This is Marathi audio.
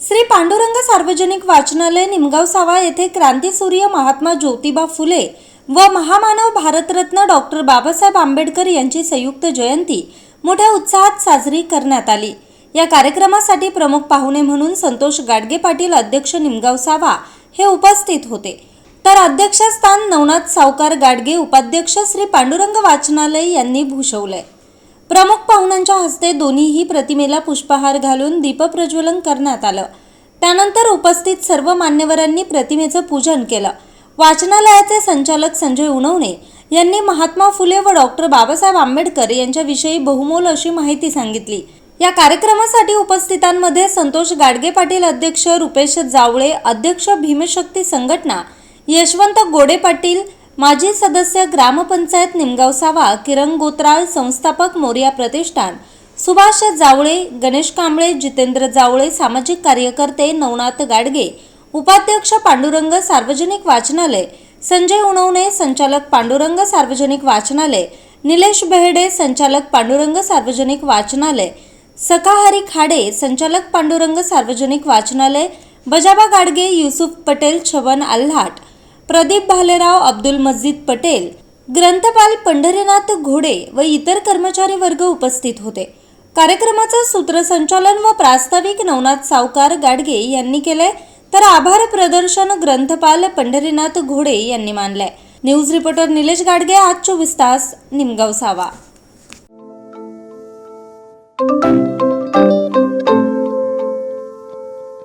श्री पांडुरंग सार्वजनिक वाचनालय निमगाव सावा येथे क्रांतीसूर्य महात्मा ज्योतिबा फुले व महामानव भारतरत्न डॉक्टर बाबासाहेब आंबेडकर यांची संयुक्त जयंती मोठ्या उत्साहात साजरी करण्यात आली. या कार्यक्रमासाठी प्रमुख पाहुणे म्हणून संतोष गाडगे पाटील अध्यक्ष निमगाव सावा हे उपस्थित होते. तर अध्यक्षस्थान नवनाथ सावकार गाडगे उपाध्यक्ष श्री पांडुरंग वाचनालय यांनी भूषवलंय. प्रमुख पाहुण्यांच्या हस्ते दोन्हीही प्रतिमेला पुष्पहार घालून दीपप्रज्वलन करण्यात आलं. त्यानंतर उपस्थित सर्व मान्यवरांनी प्रतिमेचं पूजन केलं. वाचनालयाचे संचालक संजय उणवणे यांनी महात्मा फुले व डॉक्टर बाबासाहेब आंबेडकर यांच्याविषयी बहुमोल अशी माहिती सांगितली. या कार्यक्रमासाठी उपस्थितांमध्ये संतोष गाडगे पाटील अध्यक्ष रुपेश जावळे अध्यक्ष भीमशक्ती संघटना यशवंत गोडे पाटील माजी सदस्य ग्रामपंचायत निमगाव सावा किरण गोत्राळ संस्थापक मोरिया प्रतिष्ठान सुभाष जावळे गणेश कांबळे जितेंद्र जावळे सामाजिक कार्यकर्ते नवनाथ गाडगे उपाध्यक्ष पांडुरंग सार्वजनिक वाचनालय संजय उणवणे संचालक पांडुरंग सार्वजनिक वाचनालय निलेश बेहडे संचालक पांडुरंग सार्वजनिक वाचनालय सखाहरी खाडे संचालक पांडुरंग सार्वजनिक वाचनालय बजाबा गाडगे युसुफ पटेल छवन आल्हाट प्रदीप भालेराव अब्दुल मजीद पटेल ग्रंथपाल पंढरीनाथ घोडे व इतर कर्मचारी वर्ग उपस्थित होते. कार्यक्रमाचं सूत्रसंचालन व प्रास्ताविक नवनाथ सावकार गाडगे यांनी केले तर आभार प्रदर्शन ग्रंथपाल पंढरीनाथ घोडे यांनी मानले न्यूज रिपोर्टर निलेश गाडगे आज चोवीस तास निमगाव सावा